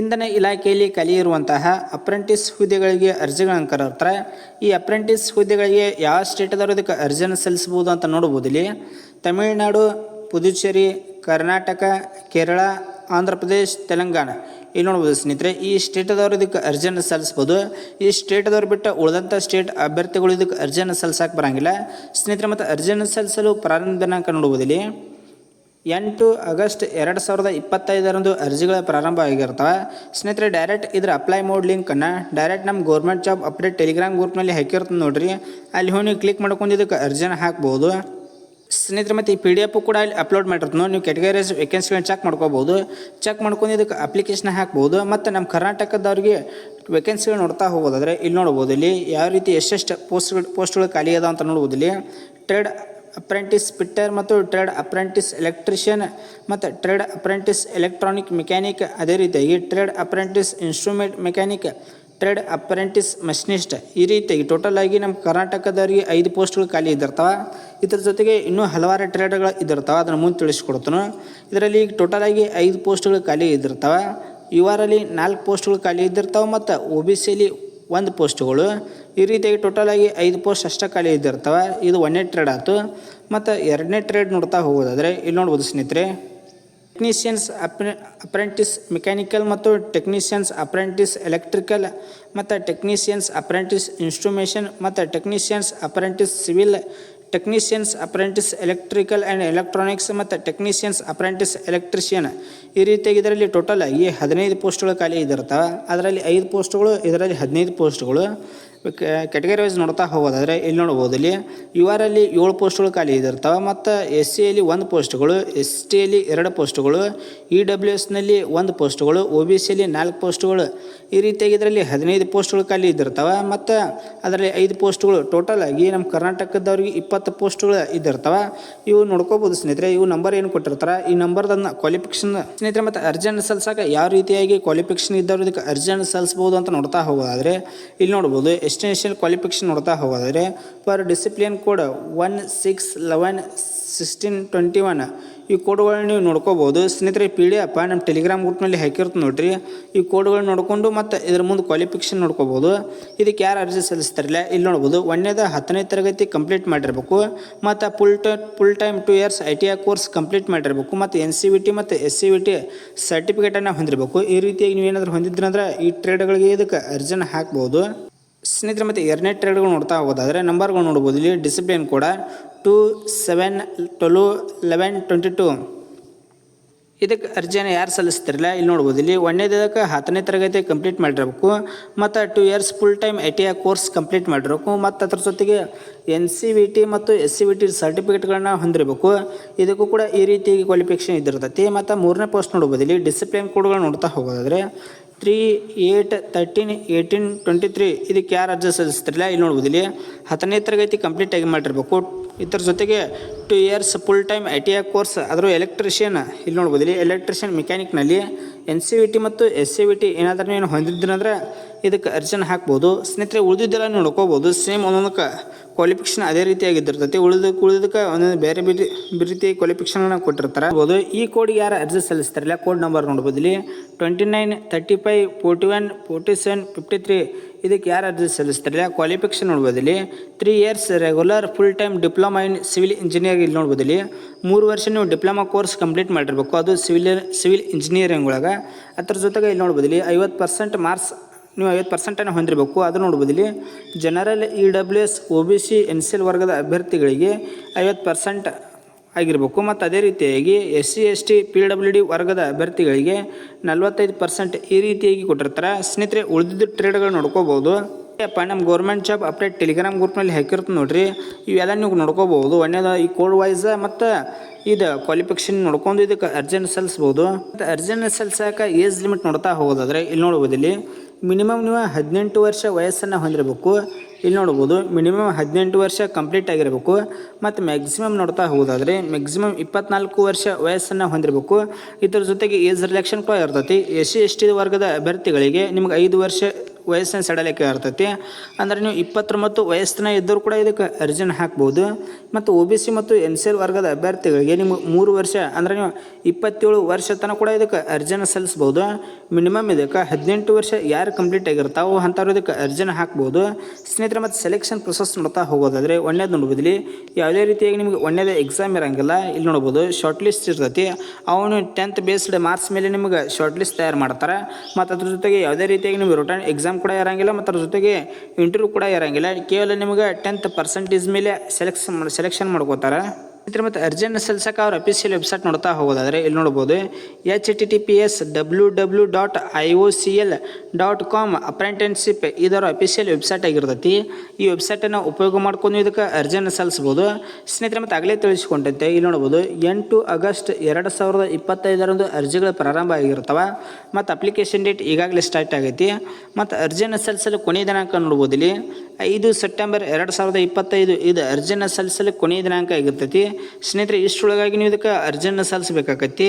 ಇಂಧನ ಇಲಾಖೆಯಲ್ಲಿ ಕಲಿಯಿರುವಂತಹ ಅಪ್ರೆಂಟಿಸ್ ಹುದ್ದೆಗಳಿಗೆ ಅರ್ಜಿಗಳನ್ನು ಕರೆಯುತ್ತಾರೆ ಈ ಅಪ್ರೆಂಟಿಸ್ ಹುದ್ದೆಗಳಿಗೆ ಯಾವ ಸ್ಟೇಟದವರು ಇದಕ್ಕೆ ಅರ್ಜಿಯನ್ನು ಸಲ್ಲಿಸಬಹುದು ಅಂತ ನೋಡ್ಬೋದು ಇಲ್ಲಿ ತಮಿಳುನಾಡು, ಪುದುಚೇರಿ, ಕರ್ನಾಟಕ, ಕೇರಳ, ಆಂಧ್ರ ಪ್ರದೇಶ್, ತೆಲಂಗಾಣ. ಇಲ್ಲಿ ನೋಡ್ಬೋದು ಸ್ನೇಹಿತರೆ, ಈ ಸ್ಟೇಟದವರು ಇದಕ್ಕೆ ಅರ್ಜಿಯನ್ನು ಸಲ್ಲಿಸ್ಬೋದು ಈ ಸ್ಟೇಟದವ್ರು ಬಿಟ್ಟು ಉಳಿದಂಥ ಸ್ಟೇಟ್ ಅಭ್ಯರ್ಥಿಗಳು ಇದಕ್ಕೆ ಅರ್ಜಿಯನ್ನು ಸಲ್ಲಿಸಕ್ಕೆ ಬರಂಗಿಲ್ಲ. ಸ್ನೇಹಿತರೆ, ಮತ್ತು ಅರ್ಜಿಯನ್ನು ಸಲ್ಲಿಸಲು ಪ್ರಾರಂಭ ದಿನಾಂಕ ನೋಡ್ಬೋದು ಇಲ್ಲಿ ಎಂಟು ಆಗಸ್ಟ್ ಎರಡು ಸಾವಿರದ ಇಪ್ಪತ್ತೈದರಂದು ಅರ್ಜಿಗಳ ಪ್ರಾರಂಭ ಆಗಿರ್ತವೆ ಸ್ನೇಹಿತರೆ ಡೈರೆಕ್ಟ್ ಇದ್ರ ಅಪ್ಲೈ ಮೋಡ್ ಲಿಂಕನ್ನು ಡೈರೆಕ್ಟ್ ನಮ್ಮ ಗೌರ್ಮೆಂಟ್ ಜಾಬ್ ಅಪ್ಡೇಟ್ ಟೆಲಿಗ್ರಾಮ್ ಗ್ರೂಪ್ನಲ್ಲಿ ಹಾಕಿರ್ತದೆ ನೋಡಿರಿ. ಅಲ್ಲಿ ಹೋಗಿ ನೀವು ಕ್ಲಿಕ್ ಮಾಡ್ಕೊಂಡು ಇದಕ್ಕೆ ಅರ್ಜಿನ ಹಾಕ್ಬೋದು. ಸ್ನೇಹಿತರೆ, ಮತ್ತು ಈ ಪಿ ಡಿ ಎಫ್ ಕೂಡ ಅಲ್ಲಿ ಅಪ್ಲೋಡ್ ಮಾಡಿರ್ತೀನಿ ನೀವು ಕೆಟಗರೀಸ್ ವೇಕೆನ್ಸಿಗಳನ್ನ ಚೆಕ್ ಮಾಡ್ಕೋಬೋದು. ಚೆಕ್ ಮಾಡ್ಕೊಂಡು ಇದಕ್ಕೆ ಅಪ್ಲಿಕೇಶನ್ ಹಾಕ್ಬೋದು. ಮತ್ತು ನಮ್ಮ ಕರ್ನಾಟಕದವ್ರಿಗೆ ವೇಕೆನ್ಸಿಗಳು ನೋಡ್ತಾ ಹೋಗೋದಾದ್ರೆ ಇಲ್ಲಿ ನೋಡ್ಬೋದು. ಇಲ್ಲಿ ಯಾವ ರೀತಿ ಎಷ್ಟೆಷ್ಟು ಪೋಸ್ಟ್ಗಳು ಪೋಸ್ಟ್ಗಳು ಖಾಲಿ ಅದ ಅಂತ ನೋಡ್ಬೋದು ಇಲ್ಲಿ. ಟ್ರೇಡ್ ಅಪ್ರೆಂಟಿಸ್ ಪಿಟ್ಟರ್ ಮತ್ತು ಟ್ರೇಡ್ ಅಪ್ರೆಂಟಿಸ್ ಎಲೆಕ್ಟ್ರಿಷಿಯನ್ ಮತ್ತು ಟ್ರೇಡ್ ಅಪ್ರೆಂಟಿಸ್ ಎಲೆಕ್ಟ್ರಾನಿಕ್ ಮೆಕ್ಯಾನಿಕ್ ಅದೇ ರೀತಿಯಾಗಿ trade apprentice instrument mechanic, trade apprentice machinist ಈ ರೀತಿಯಾಗಿ ಟೋಟಲ್ ಆಗಿ ನಮ್ಮ ಕರ್ನಾಟಕದವರಿಗೆ ಐದು ಪೋಸ್ಟ್ಗಳು ಖಾಲಿ ಇದ್ದಿರ್ತಾವೆ. ಇದ್ರ ಜೊತೆಗೆ ಇನ್ನೂ ಹಲವಾರು ಟ್ರೇಡ್ಗಳು ಇದ್ದಿರ್ತಾವೆ, ಅದನ್ನು ಮುಂದೆ ತಿಳಿಸ್ಕೊಡ್ತಾನೆ. ಇದರಲ್ಲಿ ಈಗ ಟೋಟಲ್ ಆಗಿ ಐದು ಪೋಸ್ಟ್ಗಳು ಖಾಲಿ ಇದ್ದಿರ್ತಾವೆ. ಯು ಆರಲ್ಲಿ ನಾಲ್ಕು ಪೋಸ್ಟ್ಗಳು ಖಾಲಿ ಇದ್ದಿರ್ತಾವೆ ಮತ್ತು ಒ ಬಿ ಸಿಲಿ ಒಂದು ಪೋಸ್ಟ್ಗಳು. ಈ ರೀತಿಯಾಗಿ ಟೋಟಲ್ ಆಗಿ ಐದು ಪೋಸ್ಟ್ ಅಷ್ಟೇ ಖಾಲಿ ಇದ್ದಿರ್ತವೆ. ಇದು ಒಂದನೇ ಟ್ರೇಡ್ ಆಯಿತು. ಮತ್ತು ಎರಡನೇ ಟ್ರೇಡ್ ನೋಡ್ತಾ ಹೋಗೋದಾದರೆ, ಇಲ್ಲಿ ನೋಡ್ಬೋದು ಸ್ನೇಹಿತರೆ. ಟೆಕ್ನಿಷಿಯನ್ಸ್ ಅಪ್ರೆ ಅಪ್ರೆಂಟಿಸ್ ಮೆಕ್ಯಾನಿಕಲ್ ಮತ್ತು ಟೆಕ್ನಿಷಿಯನ್ಸ್ ಅಪ್ರೆಂಟಿಸ್ ಎಲೆಕ್ಟ್ರಿಕಲ್ ಮತ್ತು ಟೆಕ್ನಿಷಿಯನ್ಸ್ ಅಪ್ರೆಂಟಿಸ್ ಇನ್ಸ್ಟ್ರೂಮೇಷನ್ ಮತ್ತು technicians apprentice civil technicians apprentice electrical and electronics ಮತ್ತು ಟೆಕ್ನಿಷಿಯನ್ಸ್ ಅಪ್ರೆಂಟಿಸ್ ಎಲೆಕ್ಟ್ರಿಷಿಯನ್ ಈ ರೀತಿಯಾಗಿ ಇದರಲ್ಲಿ ಟೋಟಲ್ ಆಗಿ ಹದಿನೈದು ಪೋಸ್ಟ್ಗಳು ಖಾಲಿ ಇದಿರ್ತವೆ ಅದರಲ್ಲಿ ಐದು ಪೋಸ್ಟ್ಗಳು ಇದರಲ್ಲಿ ಹದಿನೈದು ಪೋಸ್ಟ್ಗಳು ಕೆಟಗರಿ ವೈಸ್ ನೋಡ್ತಾ ಹೋಗೋದಾದರೆ ಇಲ್ಲಿ ನೋಡ್ಬೋದು, ಇಲ್ಲಿ ಯು ಆರ್ ಅಲ್ಲಿ ಏಳು ಪೋಸ್ಟ್ಗಳು ಖಾಲಿ ಇದಿರ್ತವೆ, ಮತ್ತು ಎಸ್ ಸಿಯಲ್ಲಿ ಒಂದು ಪೋಸ್ಟ್ಗಳು ಎಸ್ ಟಿಯಲ್ಲಿ ಎರಡು ಪೋಸ್ಟ್ಗಳು ಇ ಡಬ್ಲ್ಯೂ ಎಸ್ನಲ್ಲಿ ಒಂದು ಪೋಸ್ಟ್ಗಳು ಒ ಬಿ ಸಿಯಲ್ಲಿ ನಾಲ್ಕು ಪೋಸ್ಟ್ಗಳು ಈ ರೀತಿಯಾಗಿ ಇದರಲ್ಲಿ ಹದಿನೈದು ಪೋಸ್ಟ್ಗಳು ಖಾಲಿ ಇದ್ದಿರ್ತವೆ ಮತ್ತು ಅದರಲ್ಲಿ ಐದು ಪೋಸ್ಟ್ಗಳು ಟೋಟಲ್ ಆಗಿ ನಮ್ಮ ಕರ್ನಾಟಕದವ್ರಿಗೆ ಇಪ್ಪತ್ತು ಪೋಸ್ಟ್ಗಳು ಇದ್ದಿರ್ತವೆ ಇವು ನೋಡ್ಕೋಬೋದು ಸ್ನೇಹಿತರೆ, ಇವು ನಂಬರ್ ಏನು ಕೊಟ್ಟಿರ್ತಾರೆ, ಈ ನಂಬರ್ದನ್ನ ಕ್ವಾಲಿಫಿಕೇಷನ್ ಸ್ನೇಹಿತರೆ, ಮತ್ತು ಅರ್ಜೆಂಟ್ ಸಲ್ಸಾಕ ಯಾವ ರೀತಿಯಾಗಿ ಕ್ವಾಲಿಫಿಕೇಷನ್ ಇದ್ದವ್ರು ಇದಕ್ಕೆ ಅರ್ಜೆಂಟ್ ಸಲ್ಲಿಸ್ಬೋದು ಅಂತ ನೋಡ್ತಾ ಹೋಗೋದಾದರೆ, ಇಲ್ಲಿ ನೋಡ್ಬೋದು ಎಸ್ಟಿನೇಷನ್ ಕ್ವಾಲಿಫಿಕೇಷನ್ ನೋಡ್ತಾ ಹೋಗೋದಾದರೆ per discipline code one six eleven sixteen twenty one ಈ ಕೋಡ್ಗಳನ್ನ ನೀವು ನೋಡ್ಕೋಬೋದು. ಸ್ನೇಹಿತರೆ ಪಿ ಡಿ ಎಪ್ಪ ನಮ್ಮ ಟೆಲಿಗ್ರಾಮ್ ಗ್ರೂಪ್ನಲ್ಲಿ ಹಾಕಿರ್ತೀನಿ ನೋಡಿರಿ. ಈ ಕೋಡ್ಗಳನ್ನ ನೋಡಿಕೊಂಡು ಮತ್ತು ಇದ್ರ ಮುಂದೆ ಕ್ವಾಲಿಫಿಕೇಷನ್ ನೋಡ್ಕೋಬೋದು. ಇದಕ್ಕೆ ಯಾರು ಅರ್ಜಿ ಸಲ್ಲಿಸ್ತಾರಲ್ಲ ಇಲ್ಲಿ ನೋಡ್ಬೋದು. ಒಂದೇದ ಹತ್ತನೇ ತರಗತಿ ಕಂಪ್ಲೀಟ್ ಮಾಡಿರಬೇಕು. ಮತ್ತು ಫುಲ್ ಟ full time two years I T I course complete ಮಾಡಿರಬೇಕು. ಮತ್ತು ಎನ್ ಸಿ ವಿ ಟಿ ಮತ್ತು ಎಸ್ ಸಿ ವಿ ಟಿ ಸರ್ಟಿಫಿಕೇಟನ್ನು ಹೊಂದಿರಬೇಕು. ಈ ರೀತಿಯಾಗಿ ನೀವೇನಾದರೂ ಹೊಂದಿದ್ರಂದ್ರೆ ಈ ಟ್ರೇಡ್ಗಳಿಗೆ ಇದಕ್ಕೆ ಅರ್ಜಿನ ಹಾಕ್ಬೋದು. ಸ್ನೇಹಿತರೆ, ಮತ್ತು ಎರಡನೇ ಟ್ರೇಡ್ಗಳು ನೋಡ್ತಾ ಹೋಗೋದಾದರೆ ನಂಬರ್ಗಳು ನೋಡ್ಬೋದು. ಇಲ್ಲಿ ಡಿಸಿಪ್ಲಿನ್ ಕೂಡ two seven twelve eleven twenty two ಇದಕ್ಕೆ ಅರ್ಜಿಯನ್ನು ಯಾರು ಸಲ್ಲಿಸ್ತಿರಲ್ಲ? ಇಲ್ಲಿ ನೋಡ್ಬೋದು. ಇಲ್ಲಿ ಒಂದನೇದಕ್ಕೆ ಹತ್ತನೇ ತರಗತಿ ಕಂಪ್ಲೀಟ್ ಮಾಡಿರಬೇಕು. ಮತ್ತು two years full time I T I course complete ಮಾಡಿರಬೇಕು. ಮತ್ತು ಅದ್ರ ಜೊತೆಗೆ ಎನ್ ಸಿ ವಿ ಟಿ ಮತ್ತು ಎಸ್ ಸಿ ವಿ ಟಿ ಸರ್ಟಿಫಿಕೇಟ್ಗಳನ್ನ ಹೊಂದಿರಬೇಕು. ಇದಕ್ಕೂ ಕೂಡ ಈ ರೀತಿ ಕ್ವಾಲಿಫಿಕೇಷನ್ ಇದ್ದಿರ್ತೈತಿ. ಮತ್ತು ಮೂರನೇ ಪೋಸ್ಟ್ ನೋಡ್ಬೋದು. ಇಲ್ಲಿ ಡಿಸಿಪ್ಲಿನ್ ಕೋಡ್ಗಳು ನೋಡ್ತಾ ಹೋಗೋದಾದರೆ three eight thirteen eighteen twenty three ಇದಕ್ಕೆ ಯಾರು ಅರ್ಜಿ ಸಲ್ಲಿಸ್ತಿರಲ್ಲ? ಇಲ್ಲಿ ನೋಡ್ಬೋದು, ಇಲ್ಲಿ ಹತ್ತನೇ ತರಗತಿ ಕಂಪ್ಲೀಟಾಗಿ ಮಾಡಿರ್ಬೇಕು. ಇದ್ರ ಜೊತೆಗೆ two years full time I T I course ಆದರೂ ಎಲೆಕ್ಟ್ರಿಷಿಯನ್ ಇಲ್ಲಿ ನೋಡ್ಬೋದು, ಇಲ್ಲಿ ಎಲೆಕ್ಟ್ರಿಷಿಯನ್ ಮೆಕ್ಯಾನಿಕ್ನಲ್ಲಿ ಎನ್ ಸಿ ವಿ ಟಿ ಮತ್ತು ಎಸ್ ಸಿ ವಿ ಟಿ ಏನಾದರೂ ಏನು ಹೊಂದಿದ್ದೀನಂದ್ರೆ ಇದಕ್ಕೆ ಅರ್ಜಿನ ಹಾಕ್ಬೋದು. ಸ್ನೇಹಿತರೆ, ಉಳಿದಿದ್ದೆಲ್ಲ ನೋಡ್ಕೋಬೋದು. ಸೇಮ್ ಒಂದೊಂದಕ್ಕೆ ಕ್ವಾಲಿಫಿಕೇಷನ್ ಅದೇ ರೀತಿಯಾಗಿದ್ದಿರ್ತೈತಿ. ಉಳಿದಕ್ಕೆ ಉಳಿದಕ್ಕೆ ಒಂದೊಂದು ಬೇರೆ ಬೇರೆ ರೀತಿ ಕ್ವಾಲಿಫಿಕೇಷನ್ನ ಕೊಟ್ಟಿರ್ತಾರೆ. ಆಗ್ಬೋದು ಈ ಕೋಡ್ಗೆ ಯಾರು ಅರ್ಜಿ ಸಲ್ಲಿಸ್ತಾರಲ್ಲ? ಕೋಡ್ ನಂಬರ್ ನೋಡ್ಬೋದು. ಇಲ್ಲಿ twenty nine thirty five forty one forty seven fifty three ಇದಕ್ಕೆ ಯಾರು ಅರ್ಜಿ ಸಲ್ಲಿಸ್ತಾರಲ್ಲ? ಕ್ವಾಲಿಫಿಕೇಷನ್ ನೋಡ್ಬೋದು. ಇಲ್ಲಿ three years regular full time diploma in civil engineering ಇಲ್ಲಿ ನೋಡ್ಬೋದು ಇಲ್ಲಿ. ಮೂರು ವರ್ಷ ನೀವು ಡಿಪ್ಲೊಮಾ ಕೋರ್ಸ್ ಕಂಪ್ಲೀಟ್ ಮಾಡಿರಬೇಕು. ಅದು ಸಿವಿಲ್ ಸಿವಿಲ್ ಇಂಜಿನಿಯರಿಂಗ್ ಒಳಗೆ. ಅದ್ರ ಜೊತೆಗೆ ಇಲ್ಲಿ ನೋಡ್ಬೋದು ಇಲ್ಲಿ ಐವತ್ತು ಪರ್ಸೆಂಟ್ ಮಾರ್ಕ್ಸ್ ನೀವು ಐವತ್ತು ಪರ್ಸೆಂಟನ್ನು ಹೊಂದಿರಬೇಕು. ಅದು ನೋಡ್ಬೋದು ಇಲ್ಲಿ general E W S O B C N C L ವರ್ಗದ ಅಭ್ಯರ್ಥಿಗಳಿಗೆ ಐವತ್ತು ಪರ್ಸೆಂಟ್ ಆಗಿರಬೇಕು. ಮತ್ತು ಅದೇ ರೀತಿಯಾಗಿ S C S T P W D ವರ್ಗದ ಅಭ್ಯರ್ಥಿಗಳಿಗೆ ನಲ್ವತ್ತೈದು ಪರ್ಸೆಂಟ್ ಈ ರೀತಿಯಾಗಿ ಕೊಟ್ಟಿರ್ತಾರೆ. ಸ್ನೇಹಿತರೆ, ಉಳಿದಿದ್ದ ಟ್ರೇಡ್ಗಳು ನೋಡ್ಕೋಬೋದು. ಅಪ್ಪ ನಮ್ಮ ಗೌರ್ಮೆಂಟ್ ಜಾಬ್ ಅಪ್ಡೇಟ್ ಟೆಲಿಗ್ರಾಮ್ ಗ್ರೂಪ್ನಲ್ಲಿ ಹಾಕಿರ್ತದೆ ನೋಡ್ರಿ. ಇವೆಲ್ಲ ನೀವು ನೋಡ್ಕೋಬೋದು ಒಂದೇದ ಈ ಕೋಡ್ ವೈಸ್ ಮತ್ತು ಇದು ಕ್ವಾಲಿಫಿಕೇಷನ್ ನೋಡ್ಕೊಂಡು ಇದಕ್ಕೆ ಅರ್ಜೆಂಟ್ ಸಲ್ಲಿಸ್ಬೋದು. ಮತ್ತು ಅರ್ಜೆಂಟ್ ಸಲ್ಸಕ್ಕೆ ಏಜ್ ಲಿಮಿಟ್ ನೋಡ್ತಾ ಹೋಗೋದಾದ್ರೆ ಇಲ್ಲಿ ನೋಡ್ಬೋದು ಇಲ್ಲಿ. ಮಿನಿಮಮ್ ನೀವು ಹದಿನೆಂಟು ವರ್ಷ ವಯಸ್ಸನ್ನು ಹೊಂದಿರಬೇಕು. ಇಲ್ಲಿ ನೋಡ್ಬೋದು ಮಿನಿಮಮ್ ಹದಿನೆಂಟು ವರ್ಷ ಕಂಪ್ಲೀಟ್ ಆಗಿರಬೇಕು. ಮತ್ತು ಮ್ಯಾಕ್ಸಿಮಮ್ ನೋಡ್ತಾ ಹೋಗೋದಾದ್ರೆ ಮ್ಯಾಕ್ಸಿಮಮ್ ಇಪ್ಪತ್ನಾಲ್ಕು ವರ್ಷ ವಯಸ್ಸನ್ನು ಹೊಂದಿರಬೇಕು. ಇದ್ರ ಜೊತೆಗೆ ಏಜ್ ರಿಲೆಕ್ಷನ್ ಕೂಡ ಇರ್ತೈತಿ. ಎಸ್ ಸಿ ಎಸ್ ಟಿ ವರ್ಗದ ಅಭ್ಯರ್ಥಿಗಳಿಗೆ ನಿಮ್ಗೆ ಐದು ವರ್ಷ ವಯಸ್ಸಿನ ಸಡಲಿಕೆ ಇರ್ತೈತಿ. ಅಂದರೆ ನೀವು ಇಪ್ಪತ್ತೊಂಬತ್ತು ವಯಸ್ಸಿನ ಇದ್ದರೂ ಕೂಡ ಇದಕ್ಕೆ ಅರ್ಜಿನ ಹಾಕ್ಬೋದು. ಮತ್ತು ಒ ಬಿ ಸಿ ಮತ್ತು ಎನ್ ಸಿ ಎಲ್ ವರ್ಗದ ಅಭ್ಯರ್ಥಿಗಳಿಗೆ ನಿಮ್ಗೆ ಮೂರು ವರ್ಷ, ಅಂದರೆ ನೀವು ಇಪ್ಪತ್ತೇಳು ವರ್ಷ ತನಕ ಕೂಡ ಇದಕ್ಕೆ ಅರ್ಜಿನ ಸಲ್ಲಿಸ್ಬೋದು. ಮಿನಿಮಮ್ ಇದಕ್ಕೆ ಹದಿನೆಂಟು ವರ್ಷ ಯಾರು ಕಂಪ್ಲೀಟ್ ಆಗಿರ್ತಾವೋ ಅಂಥವ್ರು ಇದಕ್ಕೆ ಅರ್ಜಿನ ಹಾಕ್ಬೋದು. ಸ್ನೇಹಿತರೆ, ಮತ್ತು ಸೆಲೆಕ್ಷನ್ ಪ್ರೊಸೆಸ್ ನೋಡ್ತಾ ಹೋಗೋದಾದರೆ ಒಳ್ಳೆಯದು ನೋಡ್ಬೋದಿಲ್ಲಿ. ಯಾವುದೇ ರೀತಿಯಾಗಿ ನಿಮಗೆ ಒಳ್ಳೆಯದ ಎಕ್ಸಾಮ್ ಇರೋಂಗಿಲ್ಲ. ಇಲ್ಲಿ ನೋಡ್ಬೋದು ಶಾರ್ಟ್ ಲಿಸ್ಟ್ ಇರ್ತೈತಿ. ಅವನು ಟೆಂತ್ ಬೇಸ್ಡ್ ಮಾರ್ಕ್ಸ್ ಮೇಲೆ ನಿಮಗೆ ಶಾರ್ಟ್ ಲಿಸ್ಟ್ ತಯಾರು ಮಾಡ್ತಾರೆ. ಮತ್ತು ಅದ್ರ ಜೊತೆಗೆ ಯಾವುದೇ ರೀತಿಯಾಗಿ ನಿಮಗೆ ರಿಟರ್ನ್ ಎಕ್ಸಾಮ್ ಕೂಡ ಇರೋಂಗಿಲ್ಲ ಮತ್ತು ಅದ್ರ ಜೊತೆಗೆ ಇಂಟರ್ವ್ಯೂ ಕೂಡ ಇರೋಂಗಿಲ್ಲ. ಕೇವಲ ನಿಮಗೆ ಟೆಂತ್ ಪರ್ಸೆಂಟೇಜ್ ಮೇಲೆ ಸೆಲೆಕ್ಷನ್ ಸೆಲೆಕ್ಷನ್ ಮಾಡ್ಕೋತಾರೆ. ಸ್ನೇಹಿತರೆ ಮತ್ತು ಅರ್ಜೆಂಟ್ ಸಲ್ಸಕ್ಕೆ ಅವ್ರ ಅಫಿಷಿಯಲ್ ವೆಬ್ಸೈಟ್ ನೋಡ್ತಾ ಹೋಗೋದಾದರೆ ಇಲ್ಲಿ ನೋಡ್ಬೋದು. H T T P S W W dot I O C L dot com apprenticeship ಇದರ ಅಫಿಷಿಯಲ್ ವೆಬ್ಸೈಟ್ ಆಗಿರ್ತೈತಿ. ಈ ವೆಬ್ಸೈಟನ್ನು ಉಪಯೋಗ ಮಾಡ್ಕೊಂಡು ಇದಕ್ಕೆ ಅರ್ಜೆಂಟ್ ಸಲ್ಲಿಸ್ಬೋದು ಸ್ನೇಹಿತರೆ, ಮತ್ತು ಆಗಲೇ ತಿಳಿಸಿಕೊಂಡಂತೆ, ಇಲ್ಲಿ ನೋಡ್ಬೋದು, ಎಂಟು ಆಗಸ್ಟ್ ಎರಡು ಸಾವಿರದ ಇಪ್ಪತ್ತೈದರಂದು ಅರ್ಜಿಗಳು ಪ್ರಾರಂಭ ಆಗಿರ್ತವೆ. ಮತ್ತು ಅಪ್ಲಿಕೇಶನ್ ಡೇಟ್ ಈಗಾಗಲೇ ಸ್ಟಾರ್ಟ್ ಆಗೈತಿ. ಮತ್ತು ಅರ್ಜಿಯನ್ನು ಸಲ್ಲಿಸಲು ಕೊನೆಯ ದಿನಾಂಕ ನೋಡ್ಬೋದು ಇಲ್ಲಿ. ಐದು ಸೆಪ್ಟೆಂಬರ್ ಎರಡು ಸಾವಿರದ ಇಪ್ಪತ್ತೈದು, ಇದು ಅರ್ಜಿಯನ್ನು ಸಲ್ಲಿಸಲು ಕೊನೆಯ ದಿನಾಂಕ ಆಗಿರ್ತೈತಿ. ಸ್ನೇಹಿತರೆ ಇಷ್ಟರೊಳಗಾಗಿ ನೀವು ಇದಕ್ಕೆ ಅರ್ಜೆಂಟ್ನ ಸಲ್ಲಿಸಬೇಕಾಗತ್ತಿ.